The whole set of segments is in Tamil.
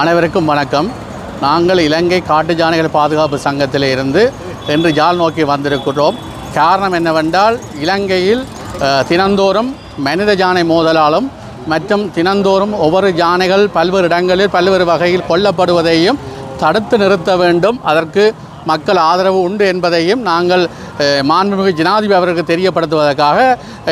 அனைவருக்கும் வணக்கம். நாங்கள் இலங்கை காட்டு யானைகள் பாதுகாப்பு சங்கத்தில் இருந்து இன்று ஜால் நோக்கி வந்திருக்கிறோம். காரணம் என்னவென்றால் இலங்கையில் தினந்தோறும் மனித யானை மோதலாலும் மற்றும் தினந்தோறும் ஒவ்வொரு யானைகள் பல்வேறு இடங்களில் பல்வேறு வகையில் கொல்லப்படுவதையும் தடுத்து நிறுத்த வேண்டும். அதற்கு மக்கள் ஆதரவு உண்டு என்பதையும் நாங்கள் மாண்புமிகு ஜனாதிபதி அவருக்கு தெரியப்படுத்துவதற்காக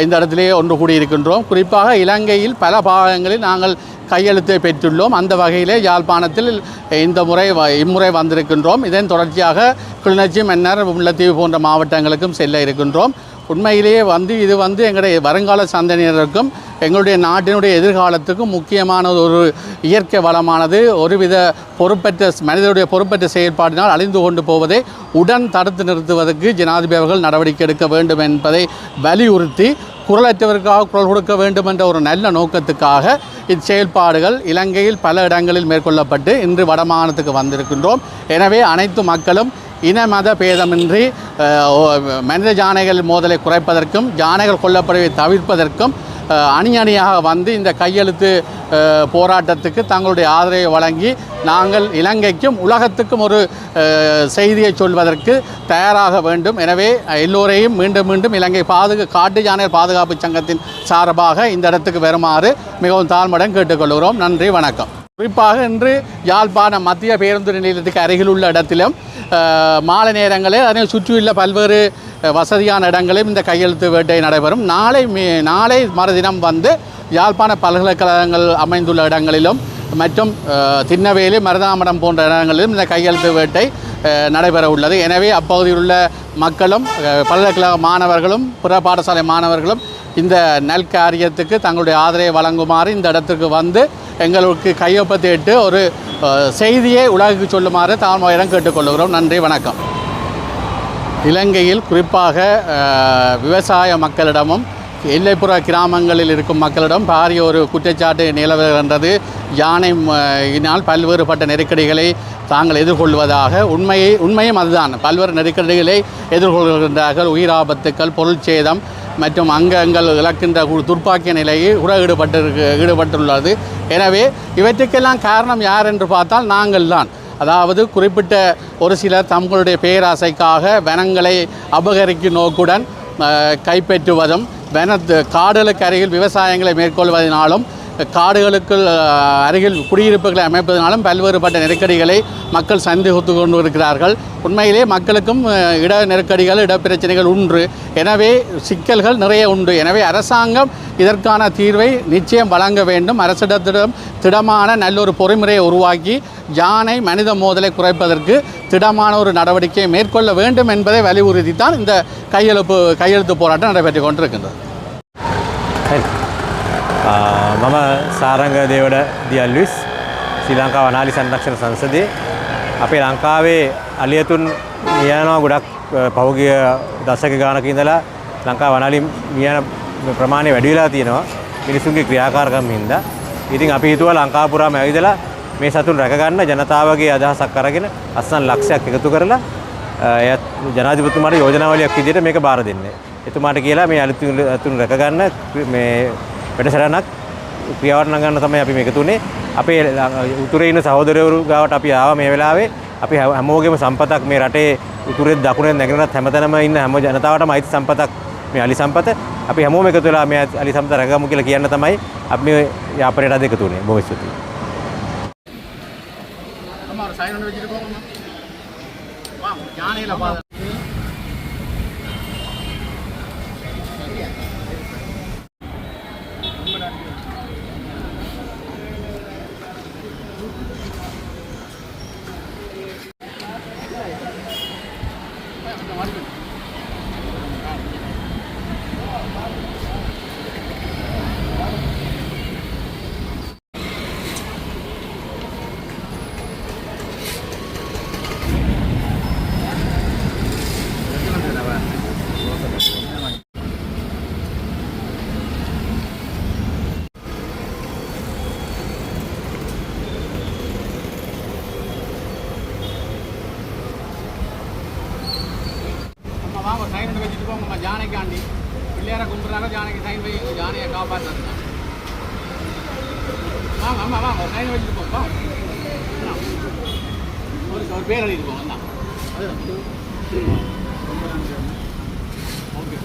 இந்த இடத்திலேயே ஒன்று கூடியிருக்கின்றோம். குறிப்பாக இலங்கையில் பல பாகங்களில் நாங்கள் கையெழுத்தை பெற்றுள்ளோம். அந்த வகையிலே யாழ்ப்பாணத்தில் இந்த முறை வ- இம்முறை வந்திருக்கின்றோம். இதன் தொடர்ச்சியாக கிளிநொச்சி மன்னர் முல்லைத்தீவு போன்ற மாவட்டங்களுக்கும் செல்ல இருக்கின்றோம். உண்மையிலேயே வந்து இது வந்து எங்களுடைய வருங்கால சந்ததியினருக்கும் எங்களுடைய நாட்டினுடைய எதிர்காலத்துக்கும் முக்கியமான ஒரு இயற்கை வளமானது ஒருவித பொறுப்பற்ற மனிதனுடைய பொறுப்பற்ற செயற்பாடினால் அழிந்து கொண்டு போவதை உடன் தடுத்து நிறுத்துவதற்கு ஜனாதிபதி அவர்கள் நடவடிக்கை எடுக்க வேண்டும் என்பதை வலியுறுத்தி குரலற்றவருக்காக குரல் கொடுக்க வேண்டும் என்ற ஒரு நல்ல நோக்கத்துக்காக இச்செயல்பாடுகள் இலங்கையில் பல இடங்களில் மேற்கொள்ளப்பட்டு இன்று வடமாகாணத்துக்கு வந்திருக்கின்றோம். எனவே அனைத்து மக்களும் இன மத பேதமின்றி மனித ஜானைகள் மோதலை குறைப்பதற்கும் ஜானைகள் கொல்லப்படுவதை தவிர்ப்பதற்கும் அணி அணியாக வந்து இந்த கையெழுத்து போராட்டத்துக்கு தங்களுடைய ஆதரவை வழங்கி நாங்கள் இலங்கைக்கும் உலகத்துக்கும் ஒரு செய்தியை சொல்வதற்கு தயாராக வேண்டும். எனவே எல்லோரையும் மீண்டும் மீண்டும் இலங்கை பாதுகா காட்டு யானைகள் பாதுகாப்பு சங்கத்தின் சார்பாக இந்த இடத்துக்கு வருமாறு மிகவும் தாழ்மடன் கேட்டுக்கொள்கிறோம். நன்றி வணக்கம். குறிப்பாக இன்று யாழ்ப்பாணம் மத்திய பேருந்து நிலையத்துக்கு அருகில் உள்ள இடத்திலும் மாலை நேரங்களில் அதனை சுற்றியுள்ள பல்வேறு வசதியான இடங்களிலும் இந்த கையெழுத்து வேட்டை நடைபெறும். நாளை மீ- நாளை மறுதினம் வந்து யாழ்ப்பாண பல்கலைக்கழகங்கள் அமைந்துள்ள இடங்களிலும் மற்றும் அஹ், திண்ணவேலி மருதாமடம் போன்ற இடங்களிலும் இந்த கையெழுத்து வேட்டை நடைபெற உள்ளது. எனவே அப்பகுதியில் உள்ள மக்களும் பல்கலைக்கழக மாணவர்களும் பிற பாடசாலை மாணவர்களும் இந்த நல்காரியத்துக்கு தங்களுடைய ஆதரவை வழங்குமாறு இந்த இடத்துக்கு வந்து எங்களுக்கு கையொப்பத்திட்டு ஒரு செய்தியை உலகுக்கு சொல்லுமாறு தாழ்மையிடம் கேட்டுக்கொள்கிறோம். நன்றி வணக்கம். இலங்கையில் குறிப்பாக விவசாய மக்களிடமும் எல்லைப்புற கிராமங்களில் இருக்கும் மக்களிடம் பாரிய ஒரு குற்றச்சாட்டு நிலவுகின்றது. யானை ம- பல்வேறுபட்ட நெருக்கடிகளை தாங்கள் எதிர்கொள்வதாக உண்மையை உண்மையும் அதுதான். பல்வேறு நெருக்கடிகளை எதிர்கொள்கின்றார்கள். உயிராபத்துக்கள் பொருள் சேதம் மற்றும் அங்கங்கள் இழக்கின்ற துர்ப்பாக்கிய நிலையில் கூட ஈடுபட்டிருக்கு ஈடுபட்டுள்ளது. எனவே இவற்றுக்கெல்லாம் காரணம் யார் என்று பார்த்தால் நாங்கள் தான். அதாவது குறிப்பிட்ட ஒரு சிலர் தங்களுடைய பேராசைக்காக வனங்களை அபகரிக்கும் நோக்குடன் கைப்பற்றுவதும் வன காடுகளுக்கு அருகில் விவசாயங்களை மேற்கொள்வதனாலும் காடுகளுக்கு அருகில் குடியிருப்புகளை அமைப்பதனாலும் பல்வேறுபட்ட நெருக்கடிகளை மக்கள் சந்தித்து கொண்டு இருக்கிறார்கள் உண்மையிலே மக்களுக்கும் இட நெருக்கடிகள் இடப்பிரச்சனைகள் உண்டு. எனவே சிக்கல்கள் நிறைய உண்டு. எனவே அரசாங்கம் இதற்கான தீர்வை நிச்சயம் வழங்க வேண்டும். அரசிடத்திடம் திடமான நல்லொரு பொறிமுறையை உருவாக்கி யானை மனித மோதலை குறைப்பதற்கு திடமான ஒரு நடவடிக்கையை மேற்கொள்ள வேண்டும் என்பதை வலியுறுத்தி தான் இந்த கையெழுப்பு கையெழுத்து போராட்டம் நடைபெற்று கொண்டிருக்கின்றது. මම සාරංග දේවඩ දියල්විස් ශ්‍රී ලංකා වනාලි සංරක්ෂණ සංසදේ අපේ ලංකාවේ අලියතුන් මියනවා ගොඩක් අ, පහුගිය දශක ගානක ඉඳලා ලංකා වනාලි මියන ප්‍රමාණය වැඩි වෙලා තියෙනවා මිනිසුන්ගේ ක්‍රියාකාරකම් හින්දා. ඉතින් අපි හිතුවා ලංකාපුරාම ඇවිදලා මේ සතුන් රැකගන්න ජනතාවගේ අදහසක් අරගෙන අස්සන් ලක්ෂයක් එකතු කරලා අ, එයත් ජනාධිපතිතුමාට යෝජනාවලියක් විදිහට මේක බාර දෙන්න. එතුමාට කියලා මේ අලුතින් අතුන් රැකගන්න මේ වැඩසටහනක් ක්‍රියාවට නගන්න තමයි අපි මේක තුනේ අපේ උතුරේ ඉන්න සහෝදරවරු ගාවට අපි ආවා මේ වෙලාවේ අපි හැමෝගෙම සම්පතක් මේ රටේ උතුරේ දකුණේ නැගෙනත් හැමතැනම ඉන්න හැම ජනතාවටම අයිති සම්පතක් මේ අලි සම්පත අපි හැමෝම එකතු වෙලා මේ අලි සම්පත රැගමු කියලා කියන්න තමයි අපි මේ යාපනයට අද එකතු වුණේ බොහොම ස්තුතියි. අමාරු සයින් වෙන විදිහට කොහොමද? වාම් ඥානෙ ලබා வாங்க அவங்க சைலண்ட் வச்சுட்டு போங்கம்மா ஜானைக்காண்டி பிள்ளையார கும்பிட்றாங்க ஜானைக்கு சைன் போய் ஜானையை காப்பாற்றுறாங்க வாங்க ஆமாம் வாங்க ஒரு சைன் வச்சுட்டு போப்பா ஒரு ஒரு பேர் எழுதிட்டு போங்க தான் ஓகே.